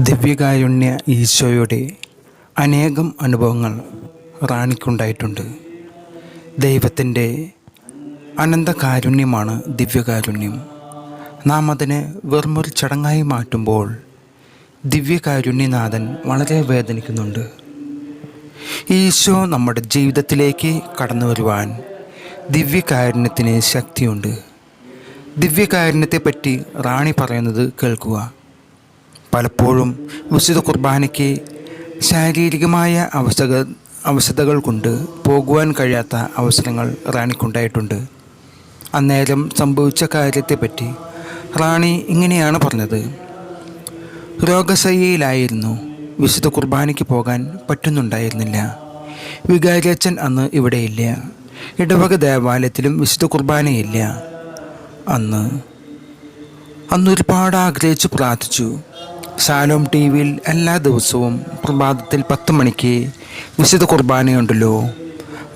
ദിവ്യകാരുണ്യ ഈശോയുടെ അനേകം അനുഭവങ്ങൾ റാണിക്കുണ്ടായിട്ടുണ്ട്. ദൈവത്തിന്റെ അനന്ത കാരുണ്യമാണ് ദിവ്യകാരുണ്യം. നാം അതിനെ വെറുമൊരു ചടങ്ങായി മാറ്റുമ്പോൾ ദിവ്യകാരുണ്യനാഥൻ വളരെ വേദനിക്കുന്നുണ്ട്. ഈശോ നമ്മുടെ ജീവിതത്തിലേക്ക് കടന്നു വരുവാൻ ദിവ്യകാരുണ്യത്തിന് ശക്തിയുണ്ട്. ദിവ്യകാരുണ്യത്തെപ്പറ്റി റാണി പറയുന്നത് കേൾക്കുക. പലപ്പോഴും വിശുദ്ധ കുർബാനയ്ക്ക് ശാരീരികമായ അവസ്ഥകൾ അവസ്ഥകൾ കൊണ്ട് പോകുവാൻ കഴിയാത്ത അവസരങ്ങൾ റാണിക്കുണ്ടായിട്ടുണ്ട്. അന്നേരം സംഭവിച്ച കാര്യത്തെപ്പറ്റി റാണി ഇങ്ങനെയാണ് പറഞ്ഞത്. രോഗശയ്യയിലായിരുന്നു. വിശുദ്ധ കുർബാനയ്ക്ക് പോകാൻ പറ്റുന്നുണ്ടായിരുന്നില്ല. വികാരിയച്ഛൻ അന്ന് ഇവിടെയില്ല. ഇടവക ദേവാലയത്തിലും വിശുദ്ധ കുർബാനയില്ല അന്ന് അന്നൊരുപാട് ആഗ്രഹിച്ചു പ്രാർത്ഥിച്ചു. ശാലോം ടി വിയിൽ എല്ലാ ദിവസവും പ്രഭാതത്തിൽ പത്ത് മണിക്ക് വിശുദ്ധ കുർബാനയുണ്ടല്ലോ.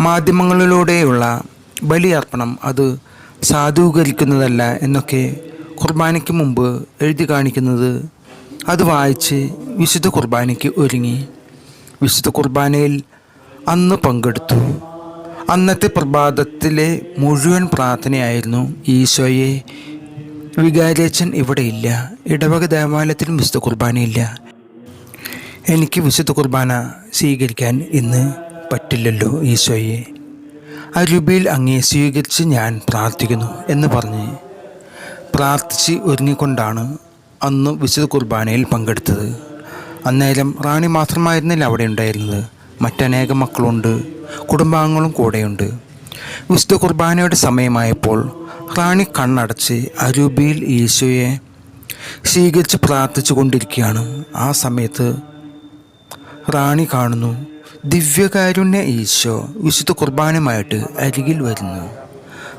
മാധ്യമങ്ങളിലൂടെയുള്ള ബലിയർപ്പണം അത് സാധൂകരിക്കുന്നതല്ല എന്നൊക്കെ കുർബാനയ്ക്ക് മുമ്പ് എഴുതി കാണിക്കുന്നത് അത് വായിച്ച് വിശുദ്ധ കുർബാനയ്ക്ക് ഒരുങ്ങി. വിശുദ്ധ കുർബാനയിൽ അന്ന് പങ്കെടുത്തു. അന്നത്തെ പ്രഭാതത്തിലെ മുഴുവൻ പ്രാർത്ഥനയായിരുന്നു ഈശോയെ വികാരേച്ചൻ ഇവിടെയില്ല. ഇടവക ദേവാലയത്തിലും വിശുദ്ധ കുർബാനയില്ല. എനിക്ക് വിശുദ്ധ കുർബാന സ്വീകരിക്കാൻ ഇന്ന് പറ്റില്ലല്ലോ ഈശോയെ. അരുബിയിൽ അങ്ങേ സ്വീകരിച്ച് ഞാൻ പ്രാർത്ഥിക്കുന്നു എന്ന് പറഞ്ഞ് പ്രാർത്ഥിച്ച് ഒരുങ്ങിക്കൊണ്ടാണ് അന്ന് വിശുദ്ധ കുർബാനയിൽ പങ്കെടുത്തത്. അന്നേരം റാണി മാത്രമായിരുന്നില്ല അവിടെ ഉണ്ടായിരുന്നത്. മറ്റനേകം മക്കളുണ്ട് കുടുംബാംഗങ്ങളും കൂടെയുണ്ട്. വിശുദ്ധ കുർബാനയുടെ സമയമായപ്പോൾ റാണി കണ്ണടച്ച് അരൂപിയിൽ ഈശോയെ സ്വീകരിച്ച് പ്രാർത്ഥിച്ചു കൊണ്ടിരിക്കുകയാണ് ആ സമയത്ത് റാണി കാണുന്നു ദിവ്യകാരുണ്യ ഈശോ വിശുദ്ധ കുർബാനുമായിട്ട് അരികിൽ വരുന്നു.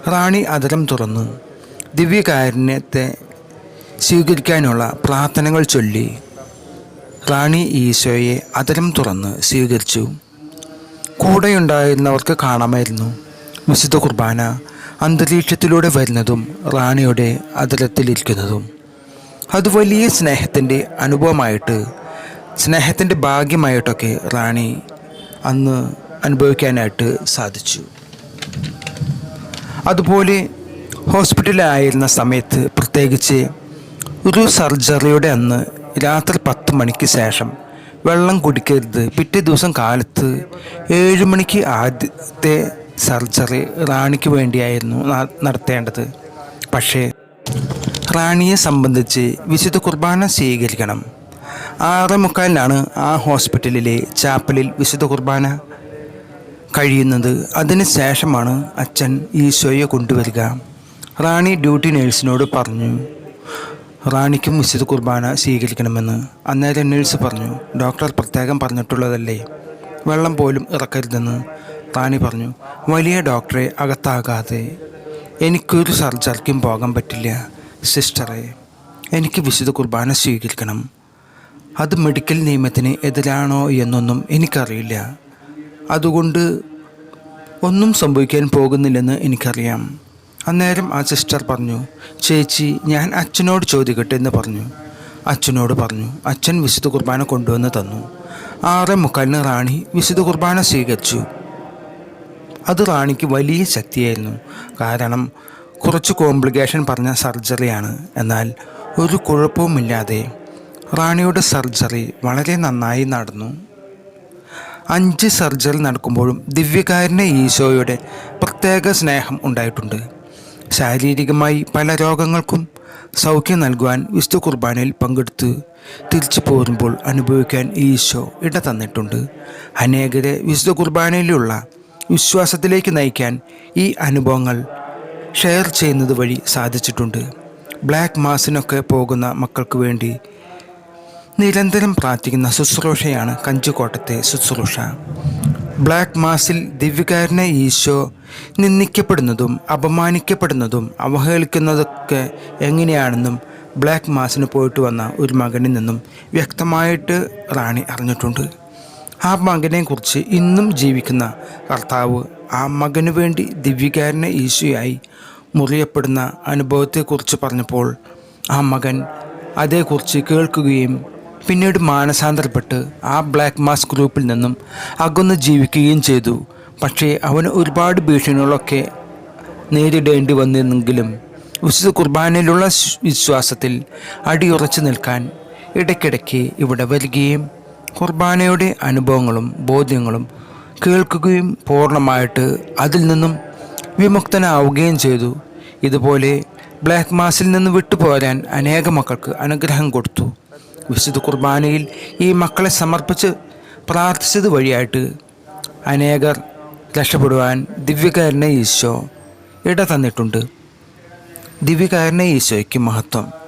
റാണി അതരം തുറന്നു ദിവ്യകാരുണ്യത്തെ സ്വീകരിക്കാനുള്ള പ്രാർത്ഥനകൾ ചൊല്ലി റാണി ഈശോയെ അതരം തുറന്ന് സ്വീകരിച്ചു. കൂടെയുണ്ടായിരുന്നവർക്ക് കാണാമായിരുന്നു വിശുദ്ധ കുർബാന അന്തരീക്ഷത്തിലൂടെ വരുന്നതും റാണിയുടെ അതരത്തിലിരിക്കുന്നതും അത് വലിയ സ്നേഹത്തിന്റെ അനുഭവമായിട്ട് സ്നേഹത്തിന്റെ ഭാഗ്യമായിട്ടൊക്കെ റാണി അന്ന് അനുഭവിക്കാനായിട്ട് സാധിച്ചു. അതുപോലെ ഹോസ്പിറ്റലിലായിരുന്ന സമയത്ത് പ്രത്യേകിച്ച് ഒരു സർജറിയുടെ അന്ന് രാത്രി പത്ത് മണിക്ക് ശേഷം വെള്ളം കുടിക്കരുത്. പിറ്റേ ദിവസം കാലത്ത് ഏഴ് മണിക്ക് ആദ്യത്തെ സർജറി റാണിക്ക് വേണ്ടിയായിരുന്നു നടത്തേണ്ടത്. പക്ഷേ റാണിയെ സംബന്ധിച്ച് വിശുദ്ധ കുർബാന സ്വീകരിക്കണം. ആറ് മുക്കാലിനാണ് ആ ഹോസ്പിറ്റലിലെ ചാപ്പലിൽ വിശുദ്ധ കുർബാന കഴിയുന്നത്. അതിന് ശേഷമാണ് അച്ഛൻ ഈശോയെ കൊണ്ടുവരിക. റാണി ഡ്യൂട്ടി നേഴ്സിനോട് പറഞ്ഞു റാണിക്കും വിശുദ്ധ കുർബാന സ്വീകരിക്കണമെന്ന്. അന്നേരം നേഴ്സ് പറഞ്ഞു ഡോക്ടർ പ്രത്യേകം പറഞ്ഞിട്ടുള്ളതല്ലേ? വെള്ളം പോലും ഇറക്കരുതെന്ന്. റാണി പറഞ്ഞു വലിയ ഡോക്ടറെ അകത്താകാതെ എനിക്കൊരു സർജറിക്കും പോകാൻ പറ്റില്ല. സിസ്റ്ററെ എനിക്ക് വിശുദ്ധ കുർബാന സ്വീകരിക്കണം. അത് മെഡിക്കൽ നിയമത്തിന് എതിരാണോ എന്നൊന്നും എനിക്കറിയില്ല. അതുകൊണ്ട് ഒന്നും സംഭവിക്കാൻ പോകുന്നില്ലെന്ന് എനിക്കറിയാം. അന്നേരം ആ സിസ്റ്റർ പറഞ്ഞു ചേച്ചി ഞാൻ അച്ഛനോട് ചോദിക്കട്ടെ എന്ന് പറഞ്ഞു. അച്ഛനോട് പറഞ്ഞു അച്ഛൻ വിശുദ്ധ കുർബാന കൊണ്ടുവന്ന് തന്നു. ആറ് മുക്കാലിന് റാണി വിശുദ്ധ കുർബാന സ്വീകരിച്ചു. അത് റാണിക്ക് വലിയ ശക്തിയായിരുന്നു. കാരണം കുറച്ച് കോംപ്ലിക്കേഷൻ പറഞ്ഞ സർജറിയാണ്. എന്നാൽ ഒരു കുഴപ്പവുമില്ലാതെ റാണിയുടെ സർജറി വളരെ നന്നായി നടന്നു. അഞ്ച് സർജറി നടക്കുമ്പോഴും ദിവ്യകാരന് ഈശോയുടെ പ്രത്യേക സ്നേഹം ഉണ്ടായിട്ടുണ്ട്. ശാരീരികമായി പല രോഗങ്ങൾക്കും സൗഖ്യം നൽകുവാൻ വിശുദ്ധ കുർബാനയിൽ പങ്കെടുത്ത് തിരിച്ചു പോരുമ്പോൾ അനുഭവിക്കാൻ ഈശോ ഇട തന്നിട്ടുണ്ട്. അനേകരെ വിശുദ്ധ കുർബാനയിലുള്ള വിശ്വാസത്തിലേക്ക് നയിക്കാൻ ഈ അനുഭവങ്ങൾ ഷെയർ ചെയ്യുന്നത് വഴി സാധിച്ചിട്ടുണ്ട്. ബ്ലാക്ക് മാസിനൊക്കെ പോകുന്ന മക്കൾക്ക് വേണ്ടി നിരന്തരം പ്രാർത്ഥിക്കുന്ന ശുശ്രൂഷയാണ് കഞ്ചുകോട്ടത്തെ ശുശ്രൂഷ. ബ്ലാക്ക് മാസിൽ ദിവ്യകാരനെ ഈശോ നിന്ദിക്കപ്പെടുന്നതും അപമാനിക്കപ്പെടുന്നതും അവഹേളിക്കുന്നതൊക്കെ എങ്ങനെയാണെന്നും ബ്ലാക്ക് മാസിന് പോയിട്ട് വന്ന ഒരു മകനിൽ നിന്നും വ്യക്തമായിട്ട് റാണി അറിഞ്ഞിട്ടുണ്ട്. ആ മകനെക്കുറിച്ച് ഇന്നും ജീവിക്കുന്ന കർത്താവ് ആ മകനു വേണ്ടി ദിവ്യകാരനെ ഈശോയായി മുറിയപ്പെടുന്ന അനുഭവത്തെക്കുറിച്ച് പറഞ്ഞപ്പോൾ ആ മകൻ അതേക്കുറിച്ച് കേൾക്കുകയും പിന്നീട് മാനസാന്തരപ്പെട്ട് ആ ബ്ലാക്ക് മാസ് ഗ്രൂപ്പിൽ നിന്നും അകന്ന് ജീവിക്കുകയും ചെയ്തു. പക്ഷേ അവന് ഒരുപാട് ഭീഷണികളൊക്കെ നേരിടേണ്ടി വന്നിരുന്നെങ്കിലും വിശുദ്ധ കുർബാനയിലുള്ള വിശ്വാസത്തിൽ അടിയുറച്ചു നിൽക്കാൻ ഇടയ്ക്കിടയ്ക്ക് ഇവിടെ വരികയും കുർബാനയുടെ അനുഭവങ്ങളും ബോധ്യങ്ങളും കേൾക്കുകയും പൂർണമായിട്ട് അതിൽ നിന്നും വിമുക്തനാവുകയും ചെയ്തു. ഇതുപോലെ ബ്ലാക്ക് മാസിൽ നിന്ന് വിട്ടുപോരാൻ അനേക മക്കൾക്ക് അനുഗ്രഹം കൊടുത്തു. വിശുദ്ധ കുർബാനയിൽ ഈ മക്കളെ സമർപ്പിച്ച് പ്രാർത്ഥിച്ചത് വഴിയായിട്ട് അനേകർ രക്ഷപ്പെടുവാൻ ദിവ്യകാരനെ ഈശോ ഇട തന്നിട്ടുണ്ട്. ദിവ്യകാരനെ ഈശോയ്ക്ക് മഹത്വം.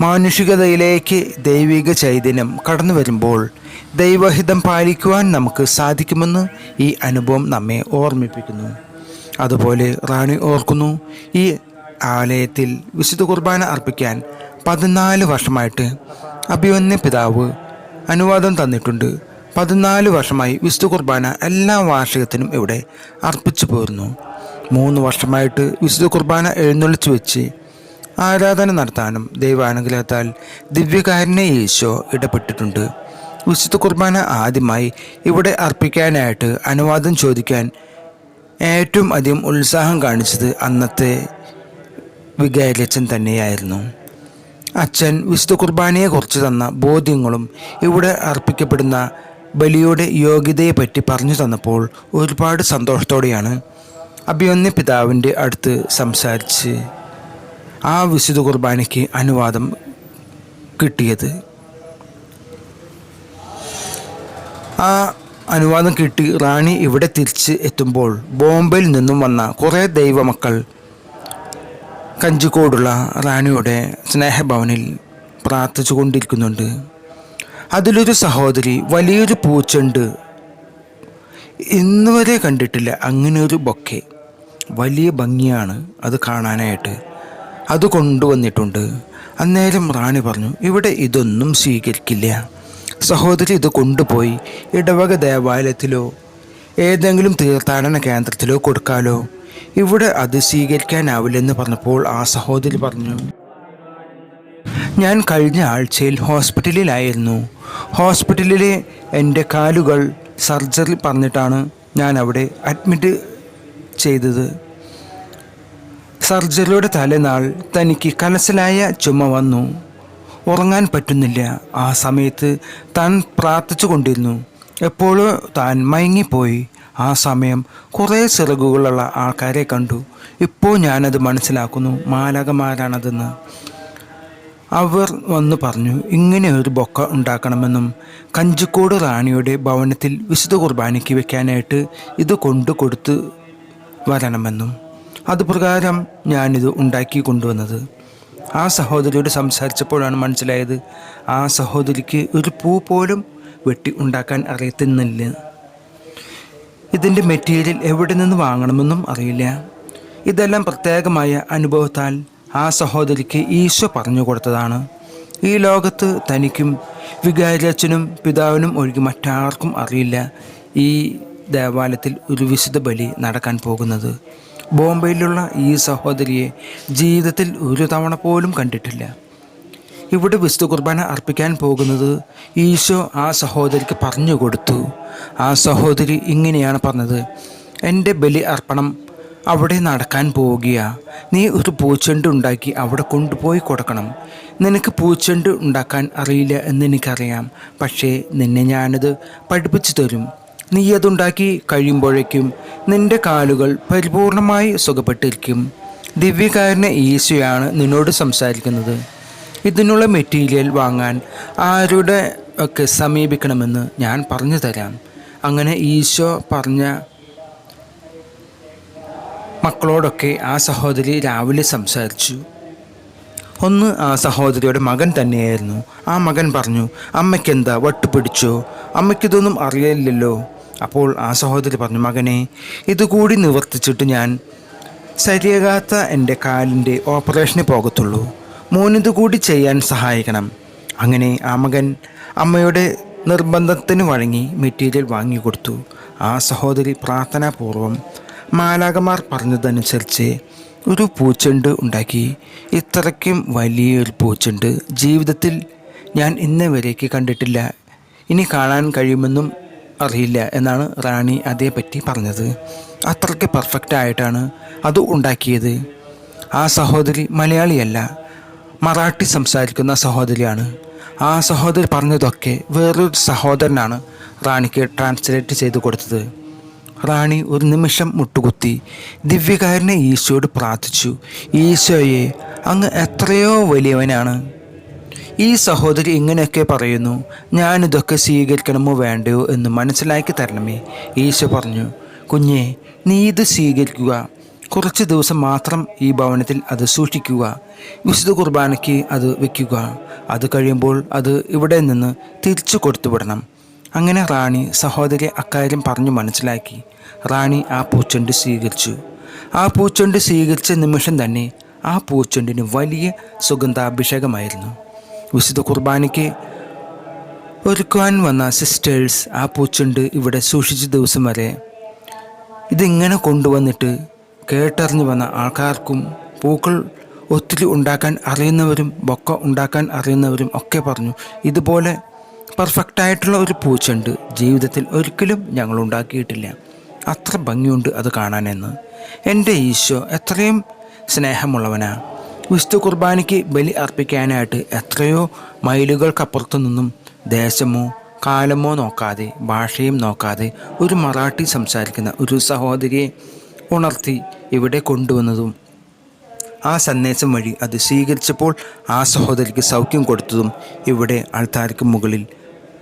മാനുഷികതയിലേക്ക് ദൈവിക ചൈതന്യം കടന്നു വരുമ്പോൾ ദൈവഹിതം പാലിക്കുവാൻ നമുക്ക് സാധിക്കുമെന്ന് ഈ അനുഭവം നമ്മെ ഓർമ്മിപ്പിക്കുന്നു. അതുപോലെ റാണി ഓർക്കുന്നു ഈ ആലയത്തിൽ വിശുദ്ധ കുർബാന അർപ്പിക്കാൻ പതിനാല് വർഷമായിട്ട് അഭിമന്യ പിതാവ് അനുവാദം തന്നിട്ടുണ്ട്. പതിനാല് വർഷമായി വിശുദ്ധ കുർബാന എല്ലാ വാർഷികത്തിനും ഇവിടെ അർപ്പിച്ചു പോരുന്നു. മൂന്ന് വർഷമായിട്ട് വിശുദ്ധ കുർബാന എഴുന്നള്ളിച്ചു വെച്ച് ആരാധന നടത്താനും ദൈവാനുഗ്രഹത്താൽ ദിവ്യകാരനെ ഈശോ ഇടപെട്ടിട്ടുണ്ട്. വിശുദ്ധ കുർബാന ആദ്യമായി ഇവിടെ അർപ്പിക്കാനായിട്ട് അനുവാദം ചോദിക്കാൻ ഏറ്റവും അധികം ഉത്സാഹം കാണിച്ചത് അന്നത്തെ വികാരിയച്ഛൻ തന്നെയായിരുന്നു. അച്ഛൻ വിശുദ്ധ കുർബാനയെക്കുറിച്ച് തന്ന ബോധ്യങ്ങളും ഇവിടെ അർപ്പിക്കപ്പെടുന്ന ബലിയുടെ യോഗ്യതയെപ്പറ്റി പറഞ്ഞു തന്നപ്പോൾ ഒരുപാട് സന്തോഷത്തോടെയാണ് അഭിയന്യ പിതാവിന്റെ അടുത്ത് സംസാരിച്ച് ആ വിശുദ്ധ കുർബാനയ്ക്ക് അനുവാദം കിട്ടിയത്. ആ അനുവാദം കിട്ടി റാണി ഇവിടെ തിരിച്ച് എത്തുമ്പോൾ ബോംബെയിൽ നിന്നും വന്ന കുറേ ദൈവമക്കൾ കഞ്ചിക്കോടുള്ള റാണിയുടെ സ്നേഹഭവനിൽ പ്രാർത്ഥിച്ചു കൊണ്ടിരിക്കുന്നുണ്ട്. അതിലൊരു സഹോദരി വലിയൊരു പൂച്ചെണ്ട്. ഇന്നുവരെ കണ്ടിട്ടില്ല അങ്ങനെയൊരു ബൊക്കെ. വലിയ ഭംഗിയാണ് അത് കാണാനായിട്ട്. അത് കൊണ്ടുവന്നിട്ടുണ്ട്. അന്നേരം റാണി പറഞ്ഞു ഇവിടെ ഇതൊന്നും സ്വീകരിക്കില്ല. സഹോദരി ഇത് കൊണ്ടുപോയി ഇടവക ദേവാലയത്തിലോ ഏതെങ്കിലും തീർത്ഥാടന കേന്ദ്രത്തിലോ കൊടുക്കാലോ. ഇവിടെ അത് സ്വീകരിക്കാനാവില്ലെന്ന് പറഞ്ഞപ്പോൾ ആ സഹോദരി പറഞ്ഞു ഞാൻ കഴിഞ്ഞ ആഴ്ചയിൽ ഹോസ്പിറ്റലിലായിരുന്നു. ഹോസ്പിറ്റലിലെ എന്റെ കാലുകൾ സർജറി പറഞ്ഞിട്ടാണ് ഞാൻ അവിടെ അഡ്മിറ്റ് ചെയ്തത്. സർജറിയുടെ തലേനാൾ തനിക്ക് കലശലായ ചുമ വന്നു. ഉറങ്ങാൻ പറ്റുന്നില്ല. ആ സമയത്ത് താൻ പ്രാർത്ഥിച്ചു കൊണ്ടിരുന്നു. എപ്പോഴോ താൻ മയങ്ങിപ്പോയി. ആ സമയം കുറേ ചിറകുകളുള്ള ആൾക്കാരെ കണ്ടു. ഇപ്പോൾ ഞാനത് മനസ്സിലാക്കുന്നു. മാലകമാരാണതെന്ന് അവർ വന്നു പറഞ്ഞു ഇങ്ങനെ ഒരു ബൊക്ക ഉണ്ടാക്കണമെന്നും കഞ്ചിക്കോട് റാണിയുടെ ഭവനത്തിൽ വിശുദ്ധ കുർബാനയ്ക്ക് വെക്കാനായിട്ട് ഇത് കൊണ്ടു കൊടുത്ത് വരണമെന്നും. അതുപ്രകാരം ഞാനിത് ഉണ്ടാക്കി കൊണ്ടുവന്നത്. ആ സഹോദരിയോട് സംസാരിച്ചപ്പോഴാണ് മനസ്സിലായത് ആ സഹോദരിക്ക് ഒരു പൂ പോലും വെട്ടി ഉണ്ടാക്കാൻ അറിയത്തുന്നില്ല. ഇതിന്റെ മെറ്റീരിയൽ എവിടെ നിന്ന് വാങ്ങണമെന്നും അറിയില്ല. ഇതെല്ലാം പ്രത്യേകമായ അനുഭവത്താൽ ആ സഹോദരിക്ക് ഈശോ പറഞ്ഞു കൊടുത്തതാണ്. ഈ ലോകത്ത് തനിക്കും വികാരിയച്ഛനും പിതാവിനും ഒഴികെ മറ്റാർക്കും അറിയില്ല ഈ ദേവാലയത്തിൽ ഒരു വിശുദ്ധ ബലി നടക്കാൻ പോകുന്നത്. ബോംബെയിലുള്ള ഈ സഹോദരിയെ ജീവിതത്തിൽ ഒരു തവണ പോലും കണ്ടിട്ടില്ല. ഇവിടെ വിശുദ്ധ കുർബാന അർപ്പിക്കാൻ പോകുന്നത് ഈശോ ആ സഹോദരിക്ക് പറഞ്ഞു കൊടുത്തു. ആ സഹോദരി ഇങ്ങനെയാണ് പറഞ്ഞത് എന്റെ ബലി അർപ്പണം അവിടെ നടക്കാൻ പോവുകയാ. നീ ഒരു പൂച്ചെണ്ട് ഉണ്ടാക്കി അവിടെ കൊണ്ടുപോയി കൊടുക്കണം. നിനക്ക് പൂച്ചെണ്ട് ഉണ്ടാക്കാൻ അറിയില്ല എന്ന് എനിക്കറിയാം. പക്ഷേ നിന്നെ ഞാനത് പഠിപ്പിച്ചു തരും. നീ അതുണ്ടാക്കി കഴിയുമ്പോഴേക്കും നിന്റെ കാലുകൾ പരിപൂർണമായി സുഖപ്പെട്ടിരിക്കും. ദിവ്യകാരനെ ഈശോയാണ് നിന്നോട് സംസാരിക്കുന്നത്. ഇതിനുള്ള മെറ്റീരിയൽ വാങ്ങാൻ ആരുടെ ഒക്കെ സമീപിക്കണമെന്ന് ഞാൻ പറഞ്ഞു തരാം അങ്ങനെ ഈശോ പറഞ്ഞ മക്കളോടൊക്കെ ആ സഹോദരി രാവിലെ സംസാരിച്ചു. ഒന്ന് ആ സഹോദരിയുടെ മകൻ തന്നെയായിരുന്നു. ആ മകൻ പറഞ്ഞു അമ്മയ്ക്കെന്താ വട്ടുപിടിച്ചോ? അമ്മയ്ക്കിതൊന്നും അറിയില്ലല്ലോ അപ്പോൾ ആ സഹോദരി പറഞ്ഞു മകനെ ഇതുകൂടി നിവർത്തിച്ചിട്ട് ഞാൻ ശരിയാകാത്ത എന്റെ കാലിന്റെ ഓപ്പറേഷന് പോകത്തുള്ളൂ. മോനിത് കൂടി ചെയ്യാൻ സഹായിക്കണം. അങ്ങനെ ആ മകൻ അമ്മയുടെ നിർബന്ധത്തിന് വഴങ്ങി മെറ്റീരിയൽ വാങ്ങിക്കൊടുത്തു ആ സഹോദരി പ്രാർത്ഥനാപൂർവം മാലാകമാർ പറഞ്ഞതനുസരിച്ച് ഒരു പൂച്ചെണ്ട് ഉണ്ടാക്കി. ഇത്രയ്ക്കും വലിയൊരു പൂച്ചെണ്ട് ജീവിതത്തിൽ ഞാൻ ഇന്നേ വരേക്ക് കണ്ടിട്ടില്ല. ഇനി കാണാൻ കഴിയുമെന്നും അറിയില്ല എന്നാണ് റാണി അതേപ്പറ്റി പറഞ്ഞത്. അത്രയ്ക്ക് പെർഫെക്റ്റ് ആയിട്ടാണ് അത് ഉണ്ടാക്കിയത്. ആ സഹോദരി മലയാളിയല്ല മറാഠി സംസാരിക്കുന്ന സഹോദരിയാണ്. ആ സഹോദരി പറഞ്ഞതൊക്കെ വേറൊരു സഹോദരനാണ് റാണിക്ക് ട്രാൻസ്ലേറ്റ് ചെയ്തു കൊടുത്തത്. റാണി ഒരു നിമിഷം മുട്ടുകുത്തി ദിവ്യകാരനെ ഈശോയോട് പ്രാർത്ഥിച്ചു ഈശോയെ അങ്ങ് എത്രയോ വലിയവനാണ്. ഈ സഹോദരി ഇങ്ങനെയൊക്കെ പറയുന്നു ഞാനിതൊക്കെ സ്വീകരിക്കണമോ വേണ്ടയോ എന്ന് മനസ്സിലാക്കി തരണമേ. ഈശോ പറഞ്ഞു കുഞ്ഞെ നീ ഇത് സ്വീകരിക്കുക. കുറച്ച് ദിവസം മാത്രം ഈ ഭവനത്തിൽ അത് സൂക്ഷിക്കുക. വിശുദ്ധ കുർബാനയ്ക്ക് അത് വയ്ക്കുക അത് കഴിയുമ്പോൾ അത് ഇവിടെ നിന്ന് തിരിച്ചു കൊടുത്തുവിടണം അങ്ങനെ റാണി സഹോദരി അക്കാര്യം പറഞ്ഞു മനസ്സിലാക്കി. റാണി ആ പൂച്ചെണ്ട് സ്വീകരിച്ചു. ആ പൂച്ചെണ്ട് സ്വീകരിച്ച നിമിഷം തന്നെ ആ പൂച്ചെണ്ടിന് വലിയ സുഗന്ധാഭിഷേകമായിരുന്നു. വിശുദ്ധ കുർബാനയ്ക്ക് ഒരുക്കുവാൻ വന്ന സിസ്റ്റേഴ്സ് ആ പൂച്ചുണ്ട് ഇവിടെ സൂക്ഷിച്ച ദിവസം വരെ ഇതിങ്ങനെ കൊണ്ടുവന്നിട്ട് കേട്ടറിഞ്ഞു വന്ന ആൾക്കാർക്കും പൂക്കൾ ഒത്തിരി ഉണ്ടാക്കാൻ അറിയുന്നവരും ബൊക്ക ഉണ്ടാക്കാൻ അറിയുന്നവരും ഒക്കെ പറഞ്ഞു ഇതുപോലെ പെർഫെക്റ്റായിട്ടുള്ള ഒരു പൂച്ചുണ്ട് ജീവിതത്തിൽ ഒരിക്കലും ഞങ്ങൾ ഉണ്ടാക്കിയിട്ടില്ല. അത്ര ഭംഗിയുണ്ട് അത് കാണാനെന്ന്. എന്റെ ഈശോ എത്രയും സ്നേഹമുള്ളവനാ. വിശുദ്ധ കുർബാനയ്ക്ക് ബലി അർപ്പിക്കാനായിട്ട് എത്രയോ മൈലുകൾക്കപ്പുറത്തു നിന്നും ദേശമോ കാലമോ നോക്കാതെ ഭാഷയും നോക്കാതെ ഒരു മറാഠി സംസാരിക്കുന്ന ഒരു സഹോദരിയെ ഉണർത്തി ഇവിടെ കൊണ്ടുവന്നതും ആ സന്ദേശം വഴി അത് സ്വീകരിച്ചപ്പോൾ ആ സഹോദരിക്ക് സൗഖ്യം കൊടുത്തതും ഇവിടെ ആൾക്കാർക്ക് മുകളിൽ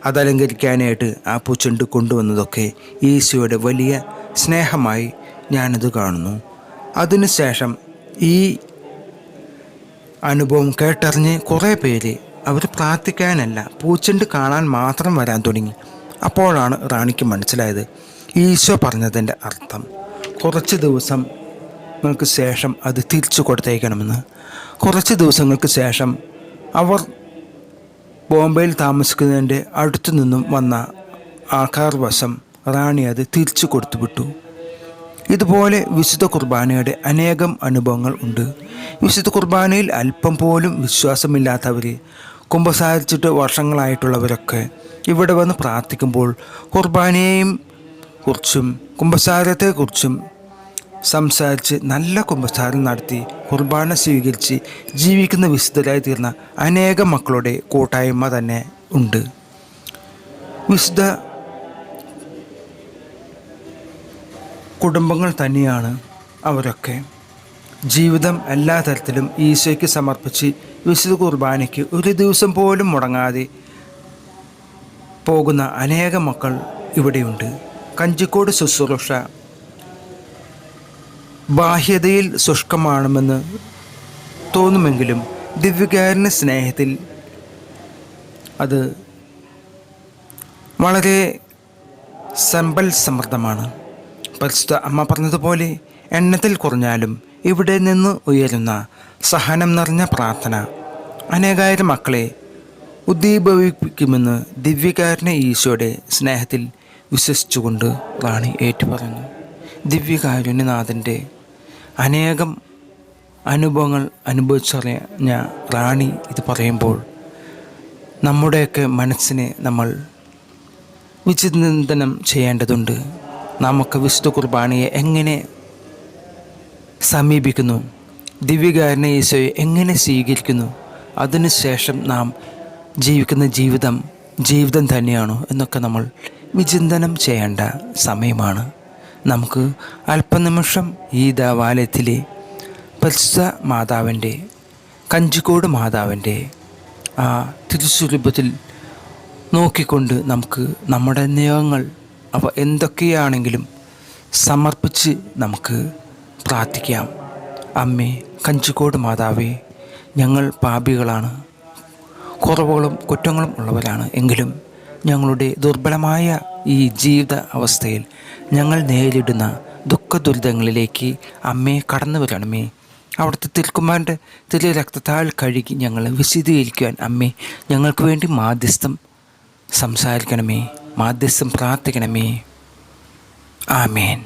അതലങ്കരിക്കാനായിട്ട് ആ പൂച്ചെണ്ട് കൊണ്ടുവന്നതൊക്കെ ഈശോയുടെ വലിയ സ്നേഹമായി ഞാനത് കാണുന്നു. അതിനുശേഷം ഈ അനുഭവം കേട്ടറിഞ്ഞ് കുറേ പേര് അവർ പ്രാർത്ഥിക്കാനല്ല പൂച്ചെണ്ട് കാണാൻ മാത്രം വരാൻ തുടങ്ങി. അപ്പോഴാണ് റാണിക്ക് മനസ്സിലായത് ഈശോ പറഞ്ഞതിന്റെ അർത്ഥം. കുറച്ച് ദിവസം ദിവസങ്ങൾക്ക് ശേഷം അത് തിരിച്ചു കൊടുത്തേക്കണമെന്ന്. കുറച്ച് ദിവസങ്ങൾക്ക് ശേഷം അവർ ബോംബെയിൽ താമസിക്കുന്നതിന്റെ അടുത്തു നിന്നും വന്ന ആൾക്കാർ വശം റാണി അത് തിരിച്ചു കൊടുത്തു വിട്ടു. ഇതുപോലെ വിശുദ്ധ കുർബാനയുടെ അനേകം അനുഭവങ്ങൾ ഉണ്ട്. വിശുദ്ധ കുർബാനയിൽ അല്പം പോലും വിശ്വാസമില്ലാത്തവർ കുമ്പസാരിച്ചിട്ട് വർഷങ്ങളായിട്ടുള്ളവരൊക്കെ ഇവിടെ വന്ന് പ്രാർത്ഥിക്കുമ്പോൾ കുർബാനയെയും കുറിച്ചും കുമ്പസാരത്തെക്കുറിച്ചും സംസാരിച്ച് നല്ല കുമ്പസാരം നടത്തി കുർബാന സ്വീകരിച്ച് ജീവിക്കുന്ന വിശുദ്ധരായി തീർന്ന അനേകം മക്കളുടെ കൂട്ടായ്മ തന്നെ ഉണ്ട്. വിശുദ്ധ കുടുംബങ്ങൾ തന്നെയാണ് അവരൊക്കെ. ജീവിതം എല്ലാ തരത്തിലും ഈശോയ്ക്ക് സമർപ്പിച്ച് വിശുദ്ധ കുർബാനയ്ക്ക് ഒരു ദിവസം പോലും മുടങ്ങാതെ പോകുന്ന അനേക മക്കൾ ഇവിടെയുണ്ട്. കഞ്ചിക്കോട് ശുശ്രൂഷ. ബാഹ്യതയിൽ ശുഷ്കമാണെന്ന് തോന്നുമെങ്കിലും ദിവ്യകാരന സ്നേഹത്തിൽ അത് വളരെ സമ്പൽ സമൃദ്ധമാണ് പരിശുദ്ധ അമ്മ പറഞ്ഞതുപോലെ എണ്ണത്തിൽ കുറഞ്ഞാലും ഇവിടെ നിന്ന് ഉയരുന്ന സഹനം നിറഞ്ഞ പ്രാർത്ഥന. അനേകായിരം മക്കളെ ഉദ്ദീപവിപ്പിക്കുമെന്ന് ദിവ്യകാരന ഈശോയുടെ സ്നേഹത്തിൽ വിശ്വസിച്ചുകൊണ്ട് റാണി ഏറ്റുപറഞ്ഞു ദിവ്യകാരുണ്യനാഥന്റെ അനേകം അനുഭവങ്ങൾ അനുഭവിച്ചറിഞ്ഞ റാണി ഇത് പറയുമ്പോൾ നമ്മുടെയൊക്കെ മനസ്സിനെ നമ്മൾ വിചിന്തനം ചെയ്യേണ്ടതുണ്ട്. നമുക്ക് വിശുദ്ധ കുർബാനയെ എങ്ങനെ സമീപിക്കുന്നു? ദിവ്യകാരനെ ഈശോയെ എങ്ങനെ സ്വീകരിക്കുന്നു? അതിനുശേഷം നാം ജീവിക്കുന്ന ജീവിതം ജീവിതം തന്നെയാണോ എന്നൊക്കെ നമ്മൾ വിചിന്തനം ചെയ്യേണ്ട സമയമാണ്. നമുക്ക് അല്പനിമിഷം ഈ ദേവാലയത്തിലെ പരിശുദ്ധ മാതാവിന്റെ കഞ്ചിക്കോട് മാതാവിന്റെ ആ തിരുസ്വരൂപത്തിൽ നോക്കിക്കൊണ്ട് നമുക്ക് നമ്മുടെ നിയമങ്ങൾ അവ എന്തൊക്കെയാണെങ്കിലും സമർപ്പിച്ച് നമുക്ക് പ്രാർത്ഥിക്കാം. അമ്മേ കഞ്ചിക്കോട് മാതാവേ ഞങ്ങൾ പാപികളാണ്. കുറവുകളും കുറ്റങ്ങളും ഉള്ളവരാണ്. എങ്കിലും ഞങ്ങളുടെ ദുർബലമായ ഈ ജീവിത അവസ്ഥയിൽ ഞങ്ങൾ നേരിടുന്ന ദുഃഖ ദുരിതങ്ങളിലേക്ക് അമ്മയെ കടന്നു വരണമേ. അവിടുത്തെ തിരുക്കുമാരന്റെ തിരു രക്തത്താൽ കഴുകി ഞങ്ങളെ വിശദീകരിക്കുവാൻ അമ്മേ ഞങ്ങൾക്ക് വേണ്ടി മാധ്യസ്ഥം സംസാരിക്കണമേ. മാധ്യസ്ഥം പ്രാർത്ഥിക്കണമേ. ആമേൻ.